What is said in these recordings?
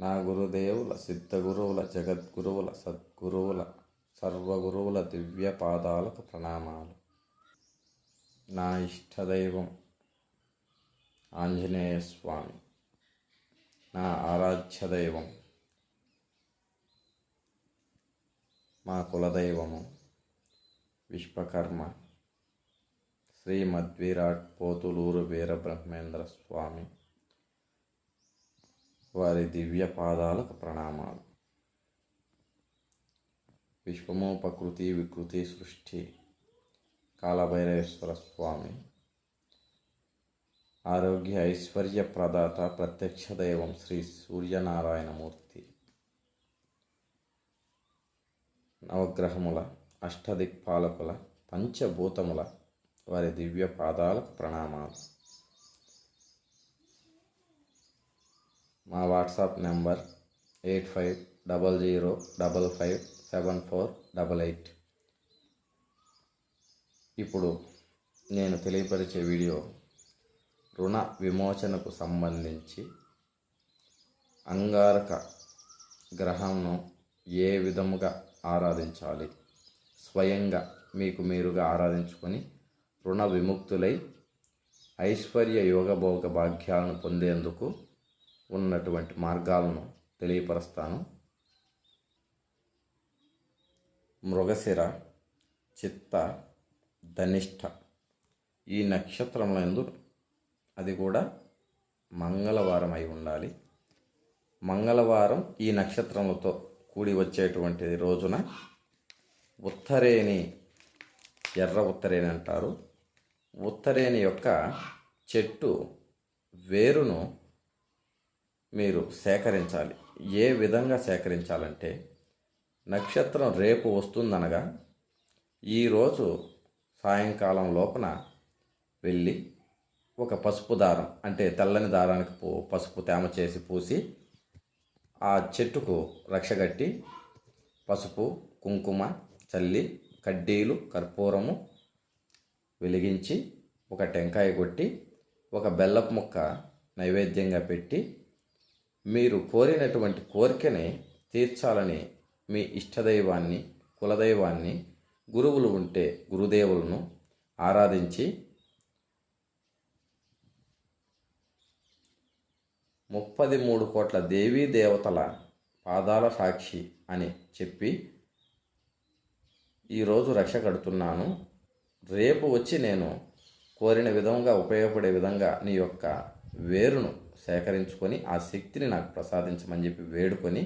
నా గురుదేవుల సిద్ధగురువుల జగద్గురువుల సద్గురువుల సర్వగురువుల దివ్య పాదాలకు ప్రణామాలు. నా ఇష్టదైవం ఆంజనేయ స్వామి నా ఆరాధ్య దైవం మా కులదైవము విశ్వకర్మ. శ్రీమద్విరాట్ పోతులూరు వీరబ్రహ్మేంద్ర స్వామి వారి దివ్య పాదాలకు ప్రణామాలు. విశ్వము ప్రకృతి వికృతి సృష్టి. కాలభైరవేశ్వర స్వామి. ఆరోగ్య ఐశ్వర్య ప్రదాత ప్రత్యక్ష దైవం శ్రీ సూర్యనారాయణమూర్తి. నవగ్రహముల అష్టదిక్పాలకుల పంచభూతముల వారి దివ్య పాదాలకు ప్రణామాలు. మా WhatsApp number eight five double zero double five seven four double eight. ఇప్పుడు నేను తెలియపరిచే వీడియో రుణ విమోచనకు సంబంధించి అంగారక గ్రహంను ఏ విధముగా ఆరాధించాలి? స్వయంగా మీకు మీరుగా ఆరాధించుకొని రుణ విముక్తులై ఐశ్వర్య యోగభోగ భాగ్యాలను పొందేందుకు ఉన్నటువంటి మార్గాలను తెలియపరుస్తాను. మృగశిర చిత్త ధనిష్ట ఈ నక్షత్రములందు అది కూడా మంగళవారం అయి ఉండాలి. మంగళవారం ఈ నక్షత్రములతో కూడి వచ్చేటువంటి రోజున ఉత్తరేణి ఎర్ర ఉత్తరేణి అంటారు. ఉత్తరేణి యొక్క చెట్టు వేరును మీరు సేకరించాలి. ఏ విధంగా సేకరించాలంటే నక్షత్రం రేపు వస్తుందనగా ఈరోజు సాయంకాలం లోపల వెళ్ళి ఒక పసుపు దారం అంటే తెల్లని దారానికి పూ పసుపు తేమ చేసి పూసి ఆ చెట్టుకు రక్షగట్టి పసుపు కుంకుమ చల్లి కడ్డీలు కర్పూరము వెలిగించి ఒక టెంకాయ కొట్టి ఒక బెల్లపు ముక్క నైవేద్యంగా పెట్టి మీరు కోరినటువంటి కోరికని తీర్చాలని మీ ఇష్టదైవాన్ని కులదైవాన్ని గురువులు ఉంటే గురుదేవులను ఆరాధించి ముప్పది మూడు కోట్ల దేవీ దేవతల పాదాల సాక్షి అని చెప్పి ఈరోజు రక్ష కడుతున్నాను. రేపు వచ్చి నేను కోరిన విధంగా ఉపయోగపడే విధంగా నీ యొక్క వేరును సేకరించుకొని ఆ శక్తిని నాకు ప్రసాదించమని చెప్పి వేడుకొని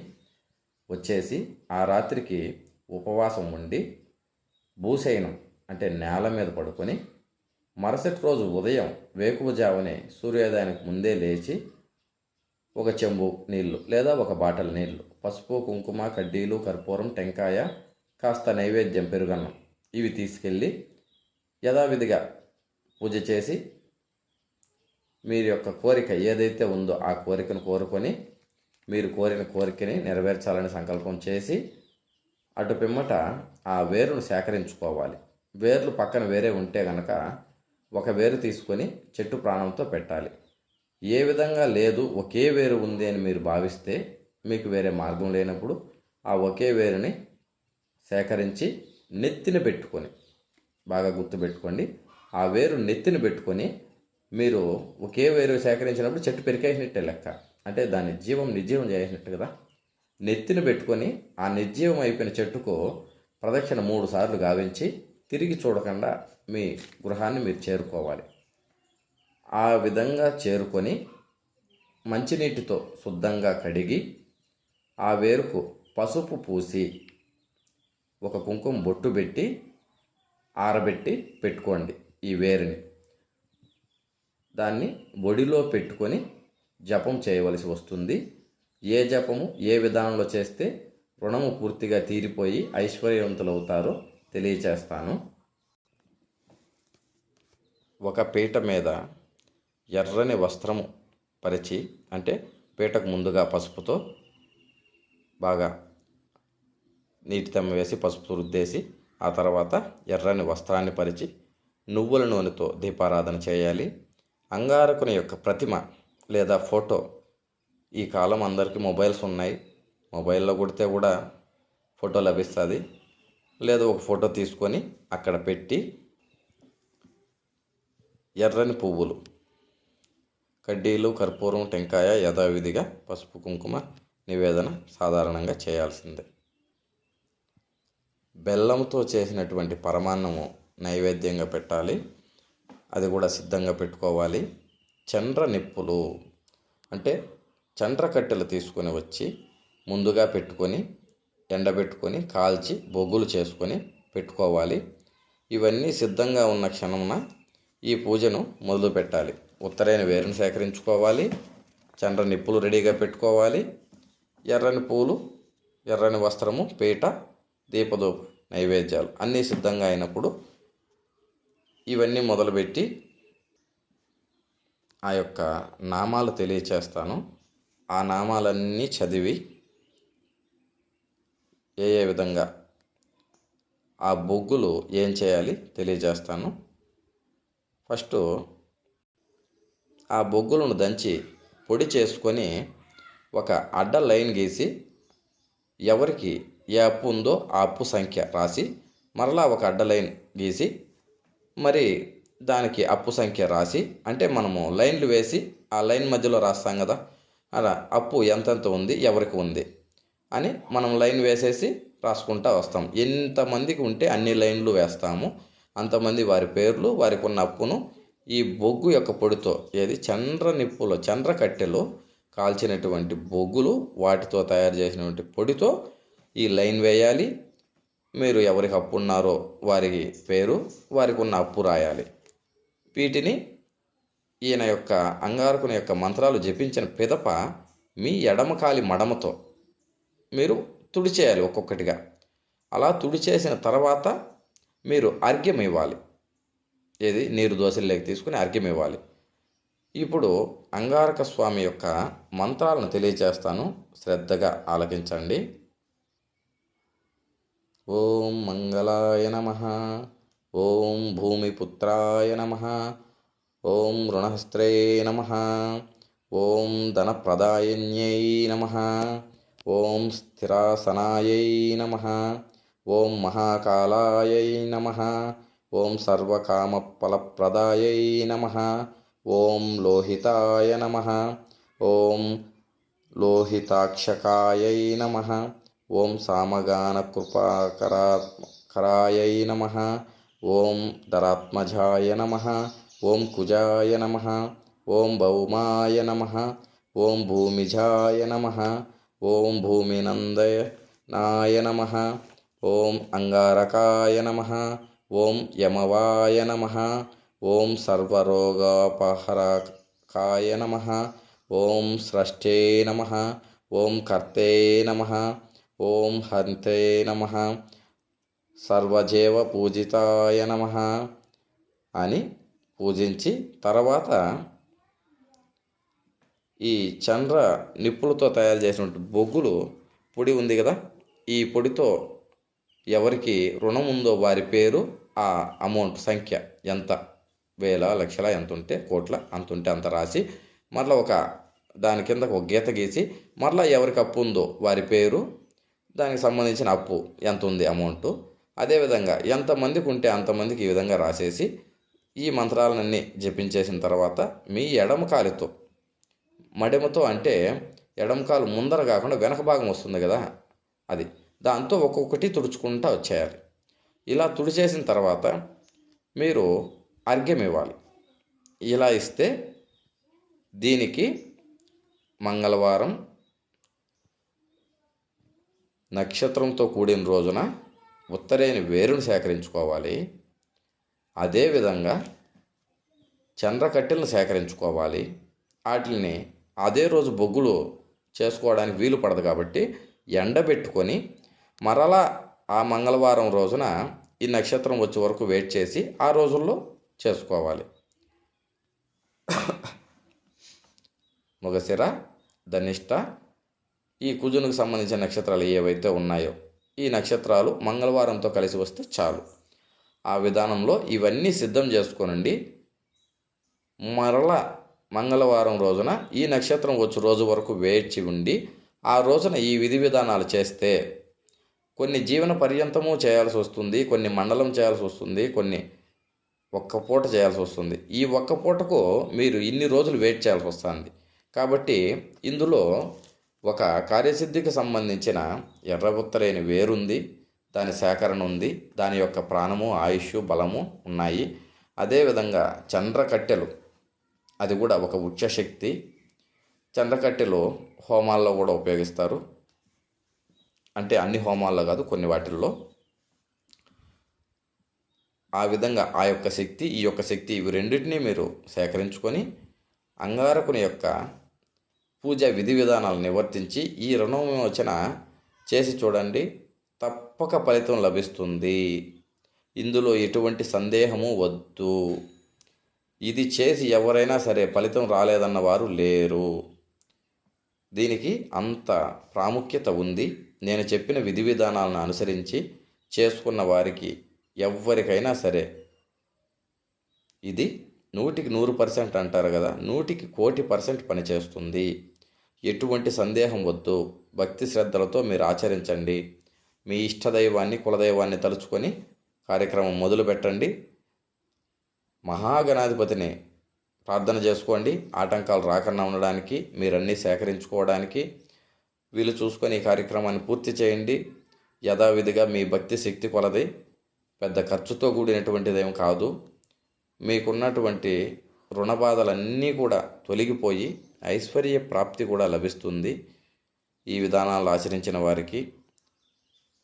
వచ్చేసి ఆ రాత్రికి ఉపవాసం ఉండి భూశయనం అంటే నేల మీద పడుకొని మరుసటి రోజు ఉదయం వేకువజావనే సూర్యోదయానికి ముందే లేచి ఒక చెంబు నీళ్ళు లేదా ఒక బాటల్ నీళ్ళు పసుపు కుంకుమ కడ్డీలు కర్పూరం టెంకాయ కాస్త నైవేద్యం పెరుగన్నం ఇవి తీసుకెళ్ళి యథావిధిగా పూజ చేసి మీరు యొక్క కోరిక ఏదైతే ఉందో ఆ కోరికను కోరుకొని మీరు కోరిన కోరికని నెరవేర్చాలని సంకల్పం చేసి అటు పిమ్మట ఆ వేరును సేకరించుకోవాలి. వేర్లు పక్కన వేరే ఉంటే గనక ఒక వేరు తీసుకొని చెట్టు ప్రాణంతో పెట్టాలి. ఏ విధంగా లేదు ఒకే వేరు ఉంది అని మీరు భావిస్తే మీకు వేరే మార్గం లేనప్పుడు ఆ ఒకే వేరుని సేకరించి నెత్తిన పెట్టుకొని బాగా గుర్తుపెట్టుకోండి ఆ వేరు నెత్తిన పెట్టుకొని మీరు ఒకే వేరు సేకరించినప్పుడు చెట్టు పెరికేసినట్టే లెక్క. అంటే దాని జీవం నిర్జీవం చేసినట్టు కదా? నెత్తిన పెట్టుకొని ఆ నిర్జీవం అయిపోయిన చెట్టుకు ప్రదక్షిణ మూడు సార్లు గావించి తిరిగి చూడకుండా మీ గృహాన్ని మీరు చేరుకోవాలి. ఆ విధంగా చేరుకొని మంచినీటితో శుద్ధంగా కడిగి ఆ వేరుకు పసుపు పూసి ఒక కుంకుమ బొట్టు పెట్టి ఆరబెట్టి పెట్టుకోండి ఈ వేరుని. దాన్ని ఒడిలో పెట్టుకొని జపం చేయవలసి వస్తుంది. ఏ జపము ఏ విధానంలో చేస్తే రుణము పూర్తిగా తీరిపోయి ఐశ్వర్యవంతులు అవుతారో తెలియచేస్తాను. ఒక పీట మీద ఎర్రని వస్త్రము పరిచి అంటే పీటకు ముందుగా పసుపుతో బాగా నీటి తెమ్మ వేసి పసుపు రుద్దేసి ఆ తర్వాత ఎర్రని వస్త్రాన్ని పరిచి నువ్వుల నూనెతో దీపారాధన చేయాలి. అంగారకుని యొక్క ప్రతిమ లేదా ఫోటో ఈ కాలం అందరికీ మొబైల్స్ ఉన్నాయి. మొబైల్లో కొడితే కూడా ఫోటో లభిస్తుంది. లేదా ఒక ఫోటో తీసుకొని అక్కడ పెట్టి ఎర్రని పువ్వులు కడ్డీలు కర్పూరం టెంకాయ యథావిధిగా పసుపు కుంకుమ నివేదన సాధారణంగా చేయాల్సిందే. బెల్లంతో చేసినటువంటి పరమాన్నము నైవేద్యంగా పెట్టాలి. అది కూడా సిద్ధంగా పెట్టుకోవాలి. చండ్ర నిప్పులు అంటే చండ్ర కట్టెలు తీసుకొని వచ్చి ముందుగా పెట్టుకొని ఎండబెట్టుకొని కాల్చి బొగ్గులు చేసుకొని పెట్టుకోవాలి. ఇవన్నీ సిద్ధంగా ఉన్న క్షణమున ఈ పూజను మొదలు పెట్టాలి. ఉత్తరైన వేరుని సేకరించుకోవాలి. చండ్ర నిప్పులు రెడీగా పెట్టుకోవాలి. ఎర్రని పూలు ఎర్రని వస్త్రము పీట దీపదూప నైవేద్యాలు అన్నీ సిద్ధంగా అయినప్పుడు ఇవన్నీ మొదలుపెట్టి ఆ యొక్క నామాలు తెలియచేస్తాను. ఆ నామాలన్నీ చదివి ఏ ఏ విధంగా ఆ బొగ్గులు ఏం చేయాలి తెలియజేస్తాను. ఫస్ట్ ఆ బొగ్గులను దంచి పొడి చేసుకొని ఒక అడ్డ లైన్ గీసి ఎవరికి ఏ అప్పు ఉందో ఆ అప్పు సంఖ్య రాసి మరలా ఒక అడ్డ లైన్ గీసి మరి దానికి అప్పు సంఖ్య రాసి అంటే మనము లైన్లు వేసి ఆ లైన్ మధ్యలో రాస్తాం కదా అలా అప్పు ఎంతెంత ఉంది ఎవరికి ఉంది అని మనం లైన్ వేసేసి రాసుకుంటా వస్తాం. ఎంతమందికి ఉంటే అన్ని లైన్లు వేస్తాము. అంతమంది వారి పేర్లు వారికి ఉన్న అప్పును ఈ బొగ్గు యొక్క పొడితో ఏది చంద్ర నిప్పులో చంద్ర కట్టెలో కాల్చినటువంటి బొగ్గులు వాటితో తయారు చేసినటువంటి పొడితో ఈ లైన్ వేయాలి. మీరు ఎవరికి అప్పు ఉన్నారో వారికి పేరు వారికి ఉన్న అప్పు రాయాలి. వీటిని ఈయన యొక్క అంగారకుని యొక్క మంత్రాలు జపించిన పిదప మీ ఎడమకాలి మడమతో మీరు తుడిచేయాలి ఒక్కొక్కటిగా. అలా తుడిచేసిన తర్వాత మీరు అర్ఘ్యం ఇవ్వాలి. ఏది? నీరు దోశల్లోకి తీసుకుని అర్ఘ్యం ఇవ్వాలి. ఇప్పుడు అంగారక స్వామి యొక్క మంత్రాలను తెలియజేస్తాను శ్రద్ధగా ఆలకించండి. ఓం మంగళాయ నమ. ఓం భూమిపుత్రాయ నమ. ఓం రుణహస్త్రే నమ. ఓం ధనప్రదాయన్యై నమ. ఓం స్థిరాసనాయై నమ. ఓం మహాకాలాయై నమ. ఓం సర్వకామఫలప్రదాయై నమ. ఓం లోహితాయ నమ. ఓం లోహితాక్షకాయై నమ. ఓం సామగాన సామగానకృపాకరాకరాయై నమ ఓం ధరాత్మజాయ నమ ఓం కుజాయ నమ ఓం భౌమాయ నమ ఓం భూమిజాయ నమ ఓం భూమినందనాయ నమ ఓం అంగారకాయ నమ ఓం యమవాయ నమ ఓం సర్వరోగాపహరకాయ నమ ఓం స్రష్టే నమ ఓం కర్తే నమ ఓం హంతే నమ. సర్వజీవ పూజితాయ నమ అని పూజించి తర్వాత ఈ చంద్ర నిప్పులతో తయారు చేసినటువంటి బొగ్గులు పొడి ఉంది కదా ఈ పొడితో ఎవరికి రుణం ఉందో వారి పేరు ఆ అమౌంట్ సంఖ్య ఎంత? వేల లక్షల ఎంత ఉంటే కోట్ల అంత ఉంటే అంత రాసి మరలా ఒక దాని కింద ఒక గీత గీసి మరలా ఎవరికి అప్పు ఉందో వారి పేరు దానికి సంబంధించిన అప్పు ఎంత ఉంది అమౌంట్ అదేవిధంగా ఎంతమందికి ఉంటే అంతమందికి ఈ విధంగా రాసేసి ఈ మంత్రాలన్నీ జపించేసిన తర్వాత మీ ఎడమ కాలితో మడిమతో అంటే ఎడమకాలు ముందర కాకుండా వెనక భాగం వస్తుంది కదా అది. దాంతో ఒక్కొక్కటి తుడుచుకుంటా వచ్చేయాలి. ఇలా తుడిచేసిన తర్వాత మీరు అర్ఘ్యం ఇవ్వాలి. ఇలా ఇస్తే దీనికి మంగళవారం నక్షత్రంతో కూడిన రోజున ఉత్తరేని వేరుని సేకరించుకోవాలి. అదేవిధంగా చంద్రకట్టెలను సేకరించుకోవాలి. వాటిని అదే రోజు బొగ్గులు చేసుకోవడానికి వీలు పడదు కాబట్టి ఎండబెట్టుకొని మరలా ఆ మంగళవారం రోజున ఈ నక్షత్రం వచ్చే వరకు వెయిట్ చేసి ఆ రోజుల్లో చేసుకోవాలి. మగశిర ధనిష్ట ఈ కుజునికి సంబంధించిన నక్షత్రాలు ఏవైతే ఉన్నాయో ఈ నక్షత్రాలు మంగళవారంతో కలిసి వస్తే చాలు. ఆ విధానంలో ఇవన్నీ సిద్ధం చేసుకోనండి. మరలా మంగళవారం రోజున ఈ నక్షత్రం వచ్చే రోజు వరకు వేచి ఉండి ఆ రోజున ఈ విధి విధానాలు చేస్తే కొన్ని జీవన పర్యంతము చేయాల్సి వస్తుంది కొన్ని మండలం చేయాల్సి వస్తుంది కొన్ని ఒక్క పూట చేయాల్సి వస్తుంది. ఈ ఒక్క పూటకు మీరు ఇన్ని రోజులు వెయిట్ చేయాల్సి వస్తుంది. కాబట్టి ఇందులో ఒక కార్యసిద్ధికి సంబంధించిన ఎర్రబుత్తలేని వేరుంది దాని సేకరణ ఉంది దాని యొక్క ప్రాణము ఆయుష్ బలము ఉన్నాయి. అదేవిధంగా చంద్రకట్టెలు అది కూడా ఒక ఉచ్చశక్తి చంద్రకట్టెలు హోమాల్లో కూడా ఉపయోగిస్తారు. అంటే అన్ని హోమాల్లో కాదు కొన్ని వాటిల్లో. ఆ విధంగా ఆ యొక్క శక్తి ఈ యొక్క శక్తి ఇవి రెండింటినీ మీరు సేకరించుకొని అంగారకుని యొక్క పూజ విధి విధానాలు నివర్తించి ఈ రుణవిమోచన చేసి చూడండి. తప్పక ఫలితం లభిస్తుంది. ఇందులో ఎటువంటి సందేహము వద్దు. ఇది చేసి ఎవరైనా సరే ఫలితం రాలేదన్న వారు లేరు. దీనికి అంత ప్రాముఖ్యత ఉంది. నేను చెప్పిన విధి విధానాలను అనుసరించి చేసుకున్న వారికి ఎవరికైనా సరే ఇది నూటికి నూరు పర్సెంట్ అంటారు కదా నూటికి కోటి పర్సెంట్ పనిచేస్తుంది. ఎటువంటి సందేహం వద్దు. భక్తి శ్రద్ధలతో మీరు ఆచరించండి. మీ ఇష్టదైవాన్ని కులదైవాన్ని తలుచుకొని కార్యక్రమం మొదలు పెట్టండి మహాగణాధిపతిని ప్రార్థన చేసుకోండి. ఆటంకాలు రాకుండా ఉండడానికి మీరన్నీ సేకరించుకోవడానికి వీలు చూసుకొని ఈ కార్యక్రమాన్ని పూర్తి చేయండి. యథావిధిగా మీ భక్తి శక్తి కొలది. పెద్ద ఖర్చుతో కూడినటువంటిదేం కాదు. మీకున్నటువంటి రుణ బాధలన్నీ కూడా తొలగిపోయి ఐశ్వర్య ప్రాప్తి కూడా లభిస్తుంది. ఈ విధానాలు ఆచరించిన వారికి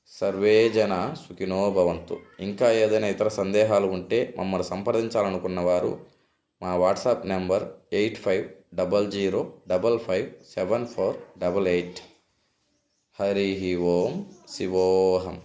సర్వే జన సుఖినో భవంతు. ఇంకా ఏదైనా ఇతర సందేహాలు ఉంటే మమ్మల్ని సంప్రదించాలనుకున్న వారు మా WhatsApp number eight five double zero double five seven four double eight. Hari Om శివోహం.